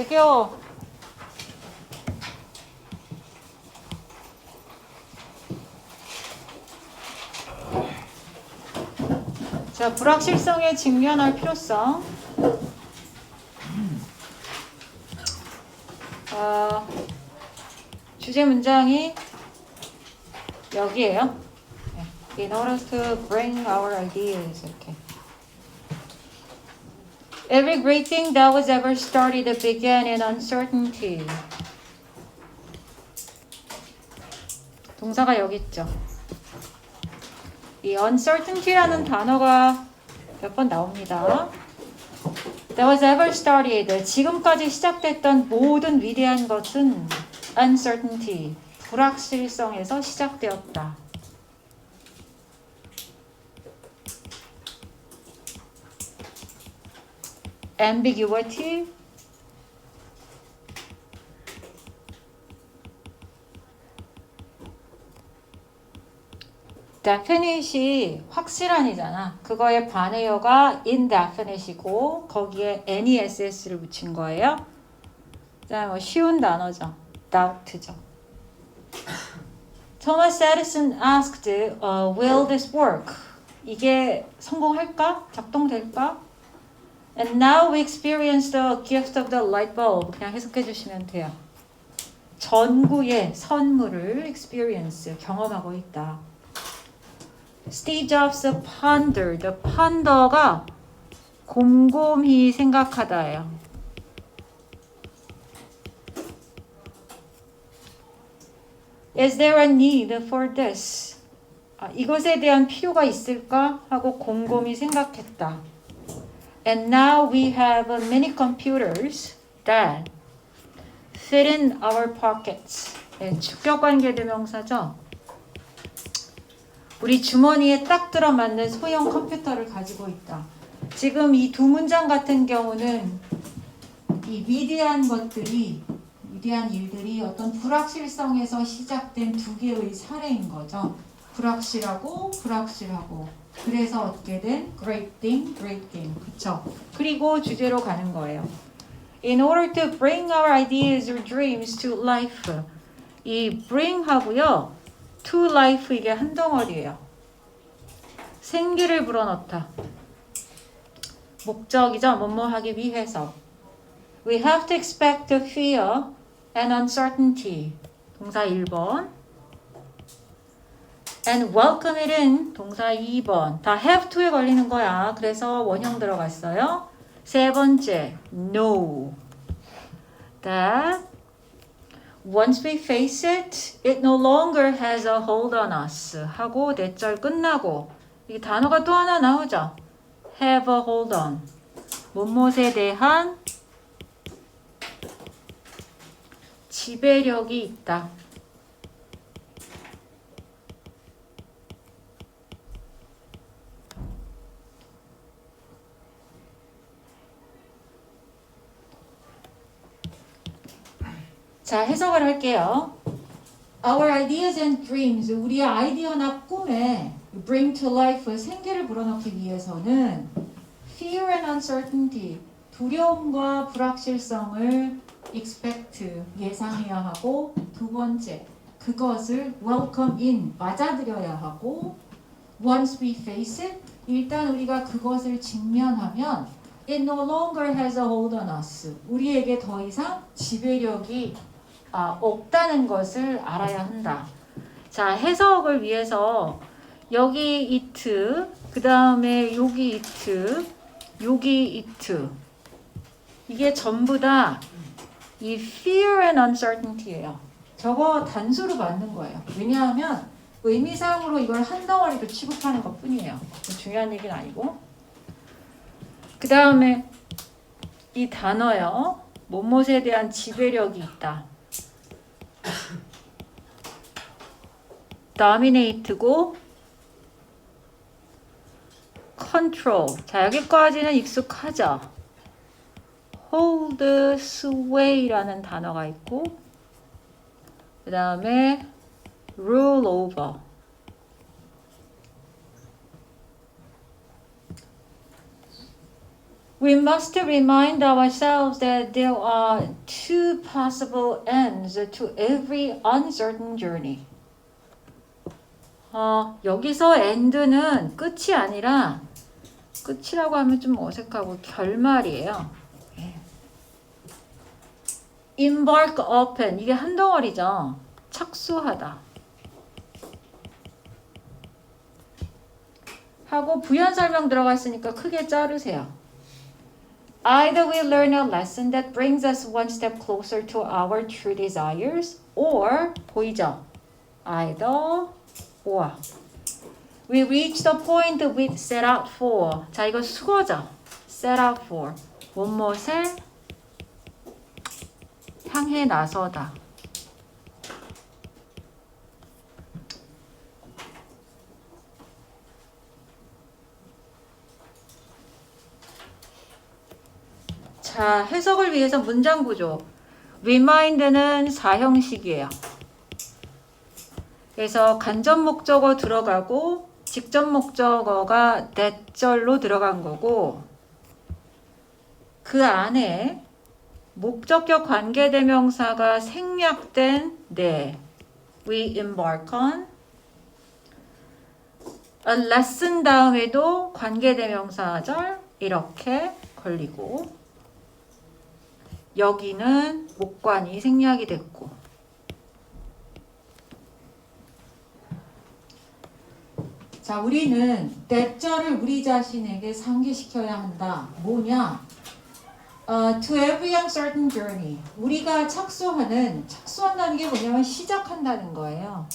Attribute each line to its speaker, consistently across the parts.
Speaker 1: 저기요. 자, 불확실성에 직면할 필요성. 어, 주제 문장이 여기에요. 네. In order to bring our ideas, 이렇게. Every great thing that was ever started began in uncertainty. 동사가 여기 있죠. 이 uncertainty라는 단어가 몇 번 나옵니다. That was ever started. 지금까지 시작됐던 모든 위대한 것은 uncertainty, 불확실성에서 시작되었다. Ambiguity definite이 확실한이잖아. 그거의 반의어가 indefinite이고 거기에 ness를 붙인 거예요. 그다음에 뭐 쉬운 단어죠. doubt죠. Thomas Edison asked, uh, "Will this work?" 이게 성공할까? 작동될까? And now we experience the gift of the light bulb. 그냥 해석해 주시면 돼요. 전구의 선물을 experience 경험하고 있다. Steve Jobs pondered. ponder가 곰곰이 생각하다예요. Is there a need for this? 아, 이것에 대한 필요가 있을까 하고 곰곰이 생각했다. And now we have many computers that fit in our pockets. 네, 주격 관계 대명사죠. 우리 주머니에 딱 들어맞는 소형 컴퓨터를 가지고 있다. 지금 이 두 문장 같은 경우는 이 위대한 것들이 위대한 일들이 어떤 불확실성에서 시작된 두 개의 사례인 거죠. 불확실하고 불확실하고 그래서 어떻게 된 great thing, great thing. 그쵸? 그리고 주제로 가는 거예요. In order to bring our ideas or dreams to life. 이 bring 하고요. to life 이게 한 덩어리예요. 생기를 불어넣다. 목적이죠. 뭐뭐 하기 위해서. We have to expect the fear and uncertainty. 동사 1번. And welcome it in. 동사 2번. 다 have to에 걸리는 거야. 그래서 원형 들어갔어요. 세 번째. no. that once we face it, it no longer has a hold on us. 하고 넷절 끝나고 이 단어가 또 하나 나오죠. have a hold on. 못못에 대한 지배력이 있다. 자, 해석을 할게요. Our ideas and dreams, 우리의 아이디어나 꿈에 bring to life, 생기를 불어넣기 위해서는 fear and uncertainty, 두려움과 불확실성을 expect, 예상해야 하고 두 번째, 그것을 welcome in, 맞아들여야 하고 once we face it, 일단 우리가 그것을 직면하면 it no longer has a hold on us. 우리에게 더 이상 지배력이 아, 없다는 것을 알아야 한다. 자, 해석을 위해서 여기 it, 그 다음에 여기 it, 여기 it. 이게 전부 다 이 fear and uncertainty예요. 저거 단수로 만든 거예요. 왜냐하면 의미상으로 이걸 한 덩어리로 취급하는 것 뿐이에요. 중요한 얘기는 아니고. 그 다음에 이 단어요. 못못에 대한 지배력이 있다. Dominate고 control. 자, 여기까지는 익숙하죠? hold, sway라는 단어가 있고 그 다음에 rule over. We must remind ourselves that there are two possible ends to every uncertain journey. 어, 여기서 end는 끝이 아니라 끝이라고 하면 좀 어색하고 결말이에요. 예. embark upon 이게 한 덩어리죠. 착수하다. 하고 부연 설명 들어가 있으니까 크게 자르세요. Either we learn a lesson that brings us one step closer to our true desires, or 보이죠? Either or. We reach the point we set out for. 자, 이거 수거죠. set out for. 무엇을 향해 나서다. 자, 해석을 위해서 문장 구조. remind는 사형식이에요. 그래서 간접 목적어 들어가고 직접 목적어가 that절로 들어간 거고 그 안에 목적격 관계대명사가 생략된 네. We embark on a lesson 다음에도 관계대명사절 이렇게 걸리고 여기는 목관이 생략이 됐고. 자 우리는 대절을 우리 자신에게 상기시켜야 한다. 뭐냐? 어, to every uncertain journey. 우리가 착수하는 착수한다는 게 뭐냐면 시작한다는 거예요.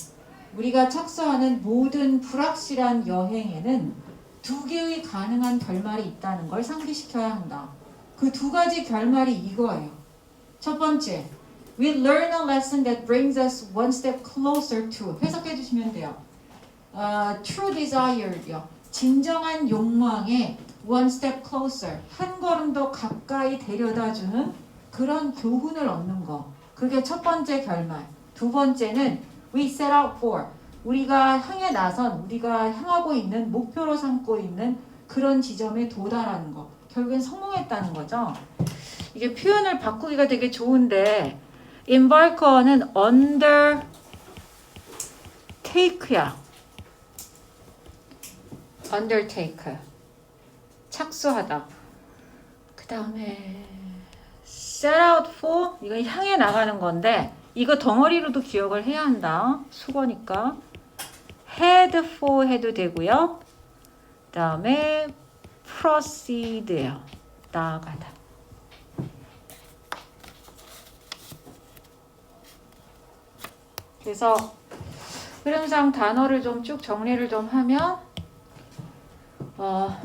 Speaker 1: 우리가 착수하는 모든 불확실한 여행에는 두 개의 가능한 결말이 있다는 걸 상기시켜야 한다 그 두 가지 결말이 이거예요. 첫 번째, we learn a lesson that brings us one step closer to 해석해 주시면 돼요. 어, true desire요. 진정한 욕망에 one step closer 한 걸음 더 가까이 데려다 주는 그런 교훈을 얻는 거. 그게 첫 번째 결말. 두 번째는 we set out for 우리가 향해 나선 우리가 향하고 있는 목표로 삼고 있는 그런 지점에 도달하는 거. 결국엔 성공했다는 거죠. 이게 표현을 바꾸기가 되게 좋은데 embarker는 undertake야. undertake. 착수하다. 그 다음에 set out for 이건 향해 나가는 건데 이거 덩어리로도 기억을 해야 한다. 수거니까 head for 해도 되고요. 그 다음에 proceed예요. 나아가다. 그래서 흐름상 단어를 좀 쭉 정리를 좀 하면 어,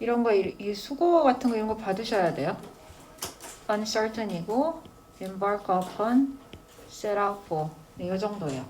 Speaker 1: 이런 거, 이, 이 수고 같은 거 이런 거 받으셔야 돼요. uncertain이고 embark upon 네, 이 정도예요.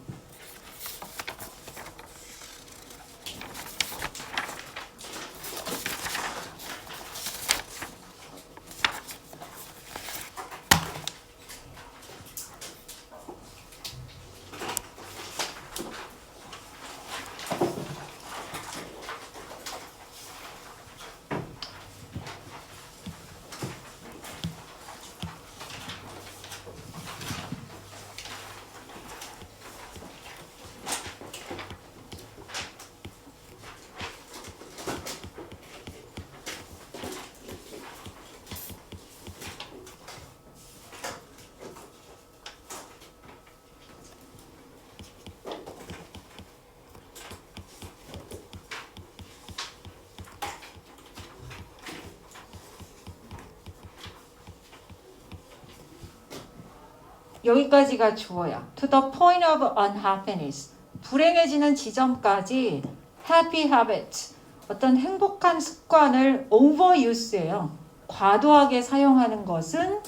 Speaker 1: 여기까지가 주어야. To the point of unhappiness. 불행해지는 지점까지 happy habit. 어떤 행복한 습관을 overuse예요. 과도하게 사용하는 것은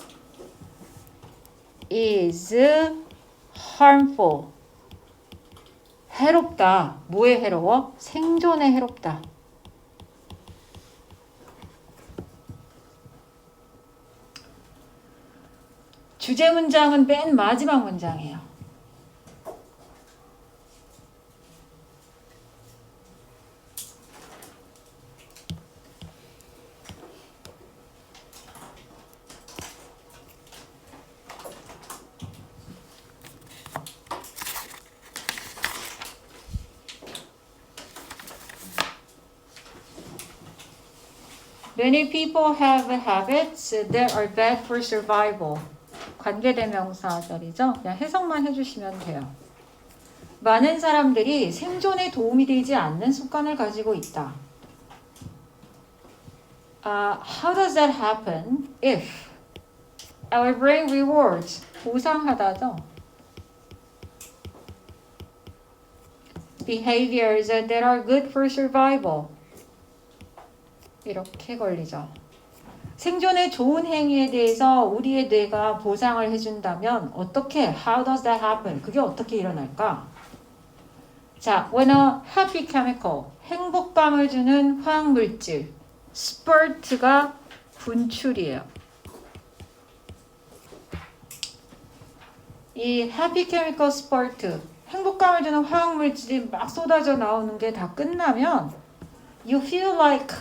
Speaker 1: is harmful. 해롭다. 뭐에 해로워? 생존에 해롭다. 주제 문장은 맨 마지막 문장이에요. Many people have habits that are bad for survival. 관계대명사절이죠. 그냥 해석만 해주시면 돼요. 많은 사람들이 생존에 도움이 되지 않는 습관을 가지고 있다. Uh, how does that happen if our brain rewards 보상하다죠? behaviors that are good for survival. 이렇게 걸리죠. 생존에 좋은 행위에 대해서 우리의 뇌가 보상을 해준다면 어떻게? How does that happen? 그게 어떻게 일어날까? 자, when a happy chemical, 행복감을 주는 화학 물질, spurt가 분출이에요. 이 happy chemical spurt, 행복감을 주는 화학 물질이 막 쏟아져 나오는 게 다 끝나면 you feel like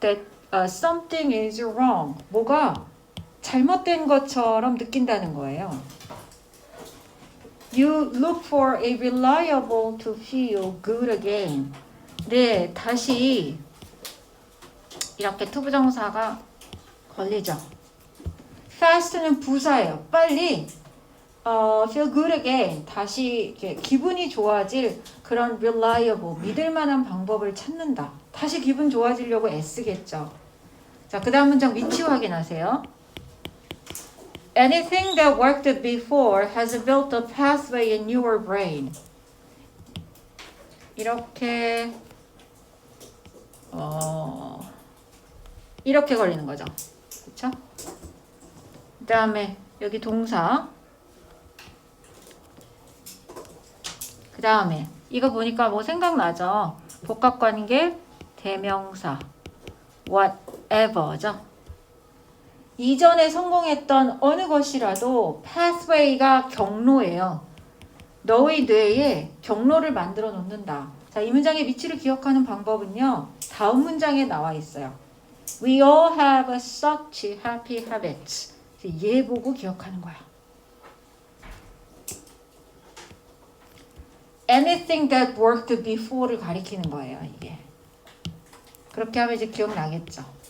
Speaker 1: that uh, something is wrong. 뭐가 잘못된 것처럼 느낀다는 거예요. You look for a reliable to feel good again. 네, 다시 이렇게 투부정사가 걸리죠. fast는 부사예요. 빨리 어, feel good again. 다시 기분이 좋아질 그런 reliable, 믿을 만한 방법을 찾는다. 다시 기분 좋아지려고 애쓰겠죠. 자, 그 다음 문장 위치 확인하세요. Anything that worked before has built a pathway in your brain. 이렇게 어 이렇게 걸리는 거죠. 그렇죠? 그다음에 여기 동사 그다음에 이거 보니까 뭐 생각나죠? 복합관계 대명사 whatever죠. 이전에 성공했던 어느 것이라도 pathway가 경로예요. 너의 뇌에 경로를 만들어 놓는다. 자, 이 문장의 위치를 기억하는 방법은요. 다음 문장에 나와 있어요. We all have such happy habits. 얘 보고 기억하는 거야. Anything that worked before를 가리키는 거예요, 이게. 그렇게 하면 이제 기억나겠죠.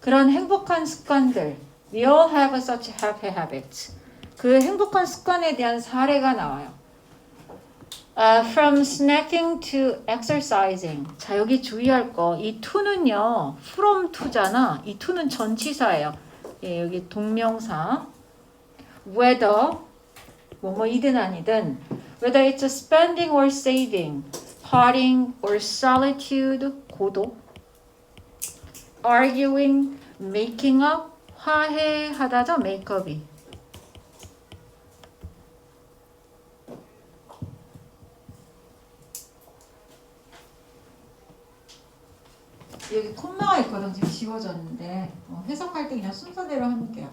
Speaker 1: 그런 행복한 습관들, we all have such happy habits. 그 행복한 습관에 대한 사례가 나와요. Uh, from snacking to exercising. 자, 여기 주의할 거. 이 to는요, from to잖아. 이 to는 전치사예요. 예, 여기 동명사. whether, 뭐뭐 이든 아니든, whether it's spending or saving, partying or solitude, 고독, arguing, making up, 화해하다죠, makeup이. 여기 콤마가 있거든 지금 지워졌는데 어, 해석할 때 그냥 순서대로 할게요.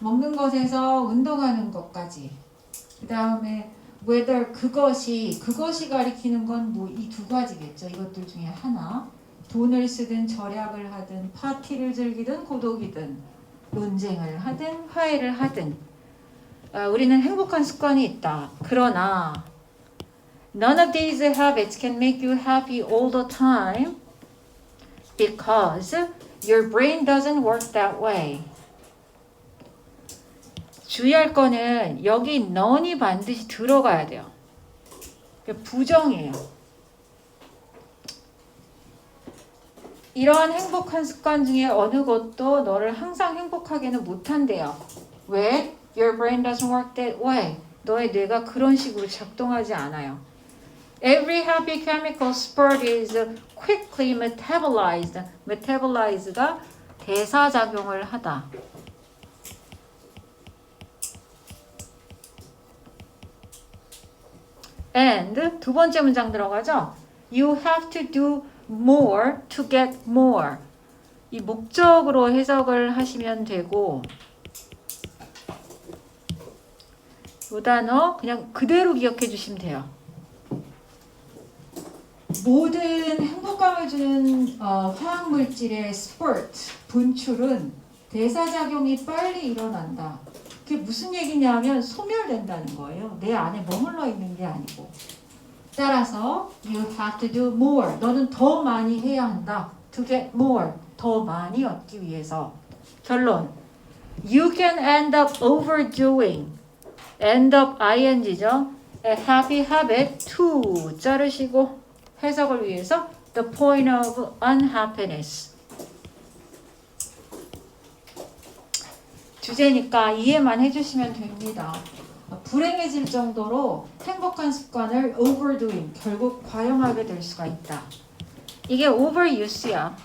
Speaker 1: 먹는 것에서 운동하는 것까지 그 다음에 whether 그것이 그것이 가리키는 건 뭐 이 두 가지겠죠. 이것들 중에 하나 돈을 쓰든 절약을 하든 파티를 즐기든 고독이든 논쟁을 하든 화해를 하든 아, 우리는 행복한 습관이 있다. 그러나 none of these habits can make you happy all the time. because your brain doesn't work that way. 주의할 거는 여기 none이 반드시 들어가야 돼요. 부정이에요. 이러한 행복한 습관 중에 어느 것도 너를 항상 행복하게는 못한대요. 왜? Your brain doesn't work that way. 너의 뇌가 그런 식으로 작동하지 않아요. Every happy chemical spurt is quickly metabolized. metabolize가 대사작용을 하다. And 두 번째 문장 들어가죠. You have to do more to get more. 이 목적으로 해석을 하시면 되고 이 단어 그냥 그대로 기억해 주시면 돼요. 모든 행복감을 주는 어, 화학물질의 spurt, 분출은 대사작용이 빨리 일어난다. 그게 무슨 얘기냐면 소멸된다는 거예요. 내 안에 머물러 있는 게 아니고. 따라서 you have to do more. 너는 더 많이 해야 한다. to get more. 더 많이 얻기 위해서 결론 You can end up overdoing end up ing죠 a happy habit to 자르시고 해석을 위해서 the point of unhappiness 주제니까 이해만 해주시면 됩니다. 불행해질 정도로 행복한 습관을 overdoing, 결국 과용하게 될 수가 있다. 이게 overuse야.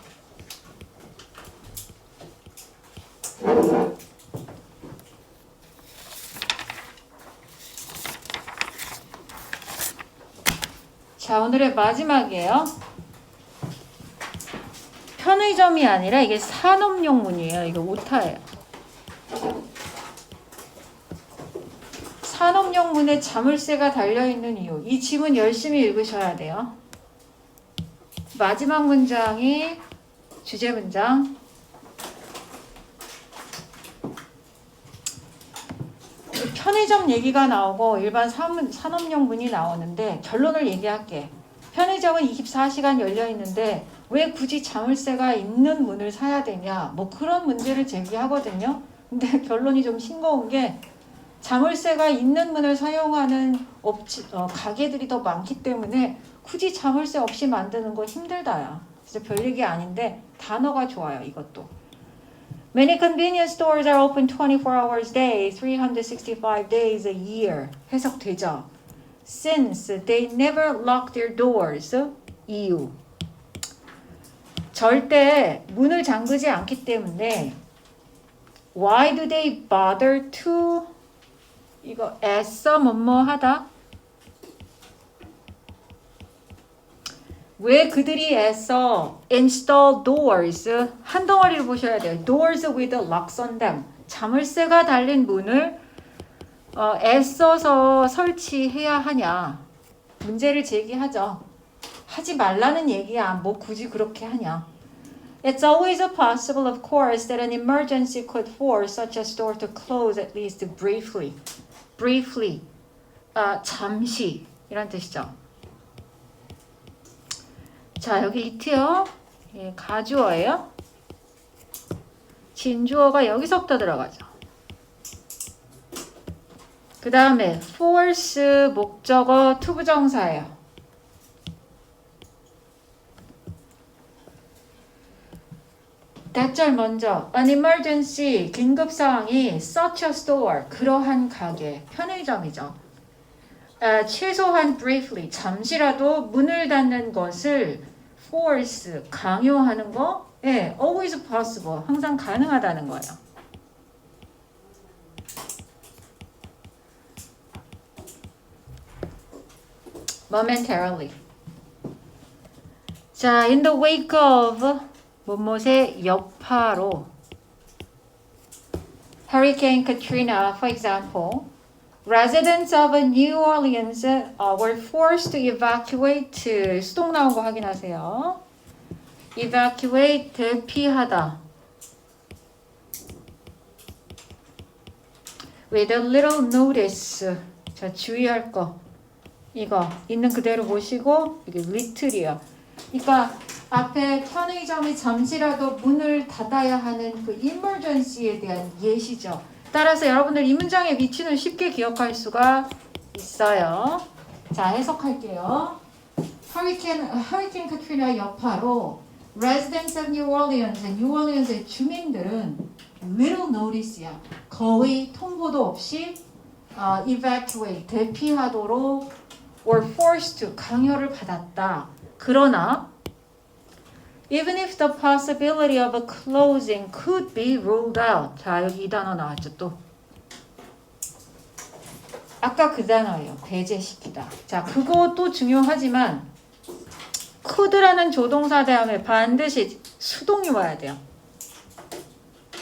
Speaker 1: 자, 오늘의 마지막이에요. 편의점이 아니라 이게 산업용 문이에요. 이게 오타예요. 산업용문에 자물쇠가 달려있는 이유. 이 지문 열심히 읽으셔야 돼요. 마지막 문장이 주제 문장. 편의점 얘기가 나오고 일반 산- 산업용문이 나오는데 결론을 얘기할게. 편의점은 24시간 열려 있는데 왜 굳이 자물쇠가 있는 문을 사야 되냐? 뭐 그런 문제를 제기하거든요. 근데 결론이 좀 싱거운 게 자물쇠가 있는 문을 사용하는 업체, 어, 가게들이 더 많기 때문에 굳이 자물쇠 없이 만드는 거 힘들다야. 진짜 별 얘기 아닌데 단어가 좋아요, 이것도. Many convenience stores are open 24 hours a day, 365 days a year. 해석되죠? Since they never lock their doors. 이유. 절대 문을 잠그지 않기 때문에 Why do they bother to 이거 애써 뭐뭐 하다 왜 그들이 애써 install doors 한 덩어리를 보셔야 돼요. doors with locks on them 자물쇠가 달린 문을 어, 애써서 설치해야 하냐 문제를 제기하죠. 하지 말라는 얘기야. 뭐 굳이 그렇게 하냐. It's always possible, of course, that an emergency could force such a store to close at least briefly. Briefly. 아, 잠시. 이란 뜻이죠. 자, 여기 이트요. 예, 가주어예요. 진주어가 여기서부터 들어가죠. 그 다음에 force 목적어 투부정사예요. 대절 먼저 an emergency 긴급 상황이 such a store 그러한 가게 편의점이죠. 아, 최소한 briefly 잠시라도 문을 닫는 것을 force 강요하는 거 예, always possible 항상 가능하다는 거예요. momentarily. 자, in the wake of 뭐뭇의 여파로 Hurricane Katrina, for example, residents of New Orleans uh, were forced to evacuate. 수동 나온 거 확인하세요. evacuate 대피하다. with a little notice. 자, 주의할 거. 이거 있는 그대로 보시고 이게 little이야. 그러니까 앞에 편의점이 잠시라도 문을 닫아야 하는 그 emergency에 대한 예시죠. 따라서 여러분들 이 문장의 위치는 쉽게 기억할 수가 있어요. 자, 해석할게요. 허리케인, 허리케인 카트리나 여파로 residents of New Orleans, New Orleans의 주민들은 little notice야. 거의 통보도 없이 어, evacuate, 대피하도록 or forced to 강요를 받았다. 그러나 even if the possibility of a closing could be ruled out. 자, 여기 이 단어 나왔죠, 또. 아까 그 단어예요. 배제시키다. 자, 그것도 중요하지만 could라는 조동사 다음에 반드시 수동이 와야 돼요.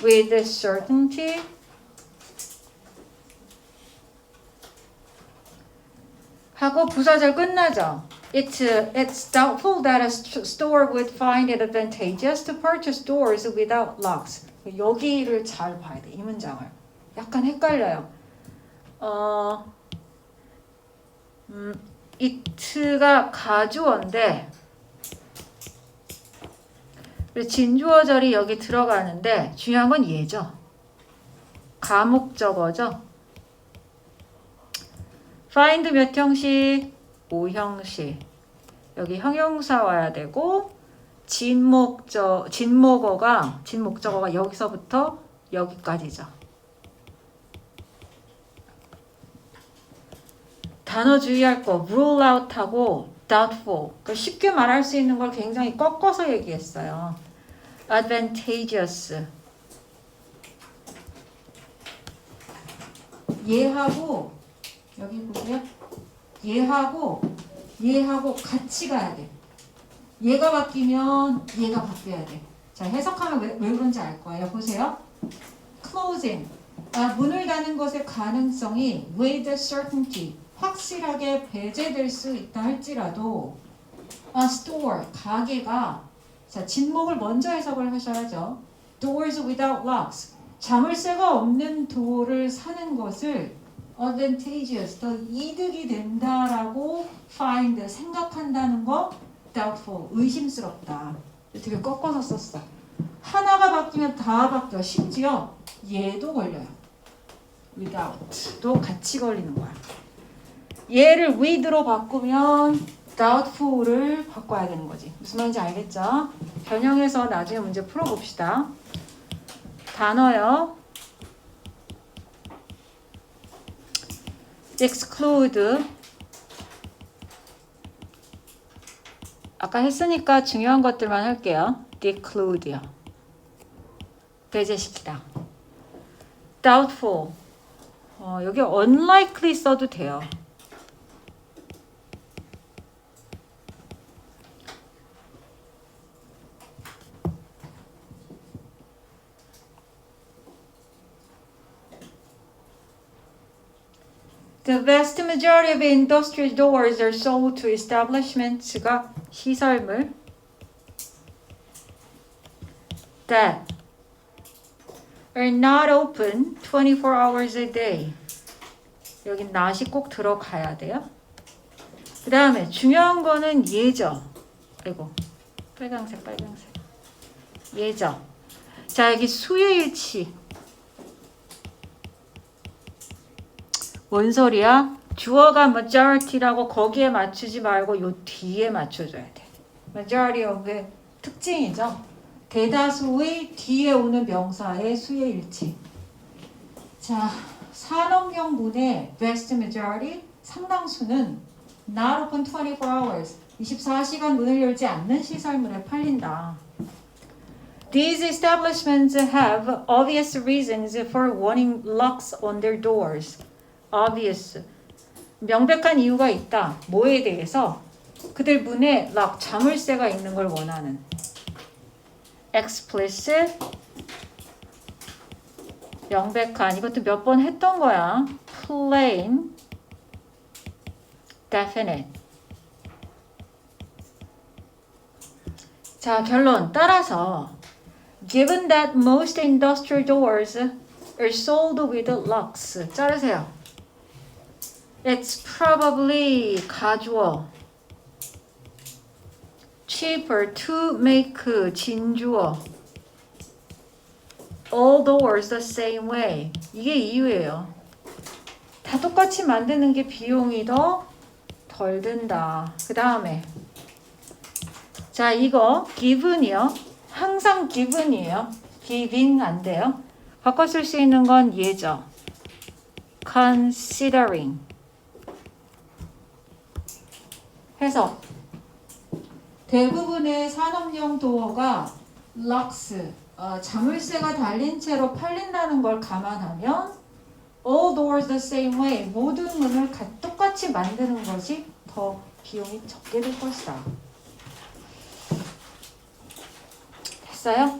Speaker 1: with certainty 하고 부사절 끝나죠. It's, it's doubtful that a store would find it advantageous to purchase doors without locks. 여기를 잘 봐야 돼, 이 문장을. 약간 헷갈려요. 어, 음, it가 가주어인데, 진주어절이 여기 들어가는데 중요한 건 얘죠. 가목적어죠. find 몇 형식? 5형식. 여기 형용사 와야 되고 진목적 진목어가 진목적어가 여기서부터 여기까지죠. 단어 주의할 거 rule out하고 doubtful. 그러니까 쉽게 말할 수 있는 걸 굉장히 꺾어서 얘기했어요. advantageous. 얘하고 여기 보세요. 얘하고 얘하고 같이 가야 돼. 얘가 바뀌면 얘가 바뀌어야 돼. 자 해석하면 왜, 왜 그런지 알 거예요. 보세요. closing. 아, 문을 닫는 것의 가능성이 with certainty 확실하게 배제될 수 있다 할지라도 a store 가게가 자 진목을 먼저 해석을 하셔야죠. doors without locks 자물쇠가 없는 도어를 사는 것을 advantageous 더 이득이 된다라고 find 생각한다는 거 doubtful 의심스럽다 되게 꺾어서 썼어. 하나가 바뀌면 다 바뀌어 심지어 얘도 걸려요. without도 같이 걸리는 거야. 얘를 with로 바꾸면 doubtful을 바꿔야 되는 거지. 무슨 말인지 알겠죠? 변형해서 나중에 문제 풀어봅시다. 단어요. Exclude 아까 했으니까 중요한 것들만 할게요. declude요. 배제시키다. doubtful 어, 여기 unlikely 써도 돼요. The vast majority of industrial doors are sold to establishments가 시설물 that are not open 24 hours a day. 여기 not이 꼭 들어가야 돼요. 그 다음에 중요한 거는 예죠. 아이고 빨강색 빨강색 예죠. 자 여기 수요일치 뭔 소리야? 주어가 majority라고 거기에 맞추지 말고 요 뒤에 맞춰줘야 돼. majority of the 특징이죠. 대다수의 뒤에 오는 명사의 수의 일치. 자, 산업용 문의 vast majority 상당수는 not open 24 hours 24시간 문을 열지 않는 시설물에 팔린다. These establishments have obvious reasons for wanting locks on their doors. Obvious. 명백한 이유가 있다. 뭐에 대해서? 그들 문에 락 자물쇠가 있는 걸 원하는. explicit. 명백한. 이것도 몇 번 했던 거야. plain. definite. 자, 결론. 따라서 given that most industrial doors are sold with locks. 자르세요. It's probably 가주어. cheaper to make 진주어. all doors the same way. 이게 이유예요. 다 똑같이 만드는 게 비용이 더 덜 든다. 그 다음에 자 이거 given이요. 항상 given이에요. giving 안 돼요. 바꿔 쓸 수 있는 건 예죠. considering 해석 대부분의 산업용 도어가 락스 어, 자물쇠가 달린 채로 팔린다는 걸 감안하면 all doors the same way 모든 문을 가- 똑같이 만드는 것이 더 비용이 적게 들 것이다. 됐어요?